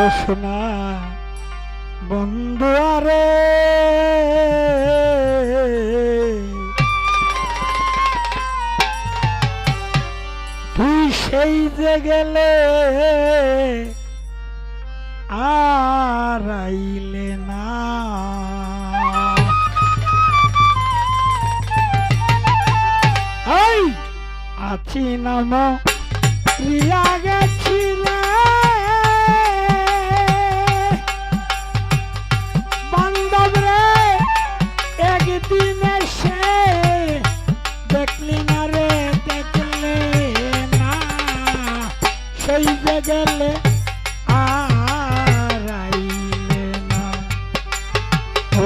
ও সোনা বন্ধু আরে। তুই সেই যে গেলে আর আইলে না। আছি নাম। রিয়া গেছিলে গেলে আর আইলে না।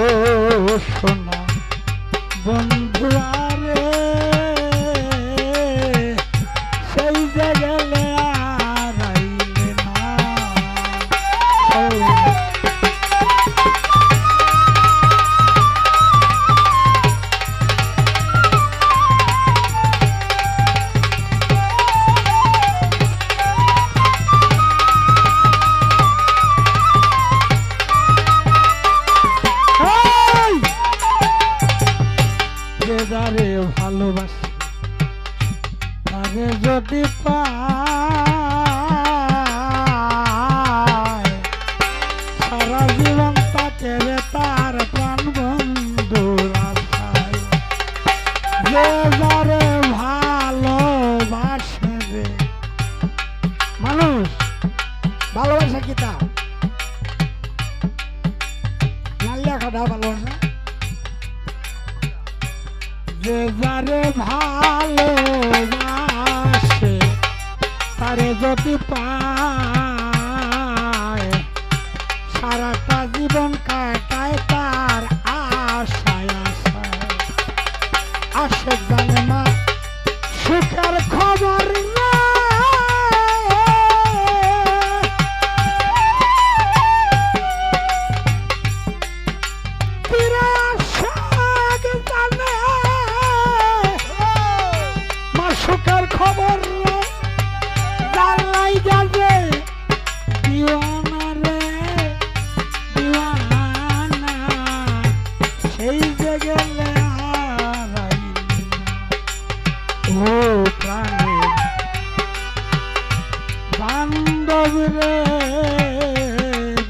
ও সোনা বন্ধু ভালোবাসি। তারে যদি সারা জীবন তাকে তার প্রাণ বন্ধুর আশায়। যে মানুষ, ভালোবাসা কি তা ভালোবাসা? যে যারে ভালোবাসে তারে যদি পায় সারাটা জীবন কাটায় তার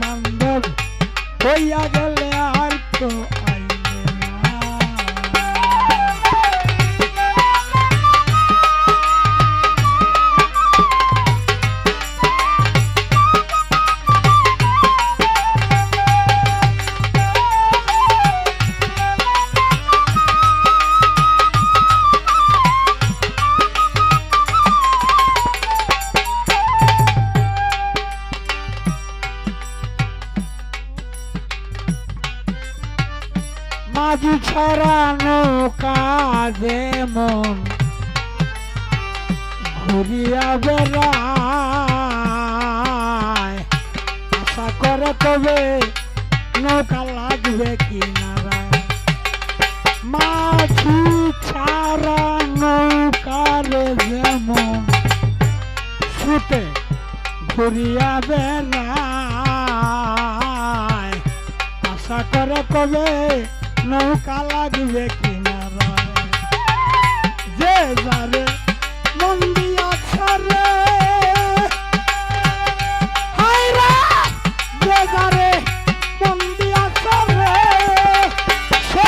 বান্ধব হইয়া গেলে আর তো মাঝি ছড়ানো কাজে মন। ঘুরিয়া বেড়ায়। আশা করে তবে নৌকা লাগবে কিনারায় মাঝি ছাড়া নৌকারে যেমন ছুটে ঘুরিয়া বেড়ায়। আশা করে কবে নৌকা লাগবে কিনারায়। যে যারে মন দিয়া ছাড়ে। হায় রে, যে যারে মন দিয়া ছাড়ে সে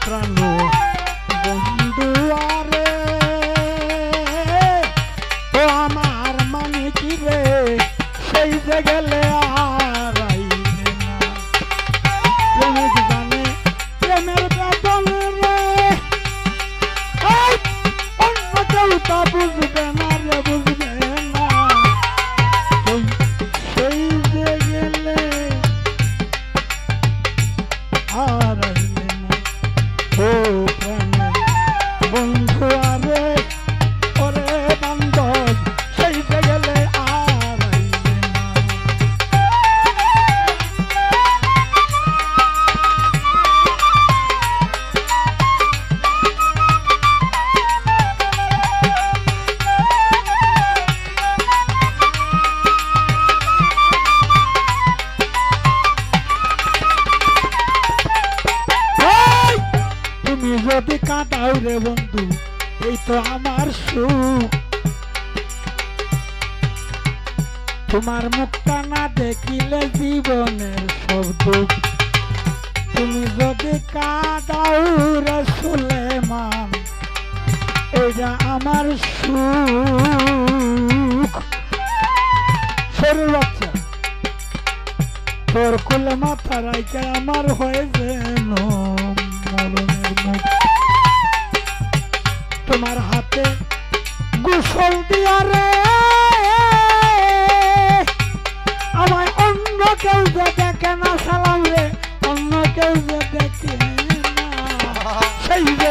প্রাণ বন্ধু আরে ও আমার মানে কি রে সেই যে গেলে আর প্রেমের বেদন রে অন্য কেউ তা বুঝবে না তো আমার সুখ। তোমার মুখটা না দেখিলে জীবনের সব দুঃখ। তুমি যদি কাদাও রসুলেমান এটা আমার সুখ। শরীর বাচ্চা, তোর কুলে মাথা রাইকে আমার হয়ে যেন তোমার হাতে গোসল দিয়া রে। আমায় অন্য কেউ যে দেখে না, সালাম রে, অন্য কেউ যে দেখে না। সেই যে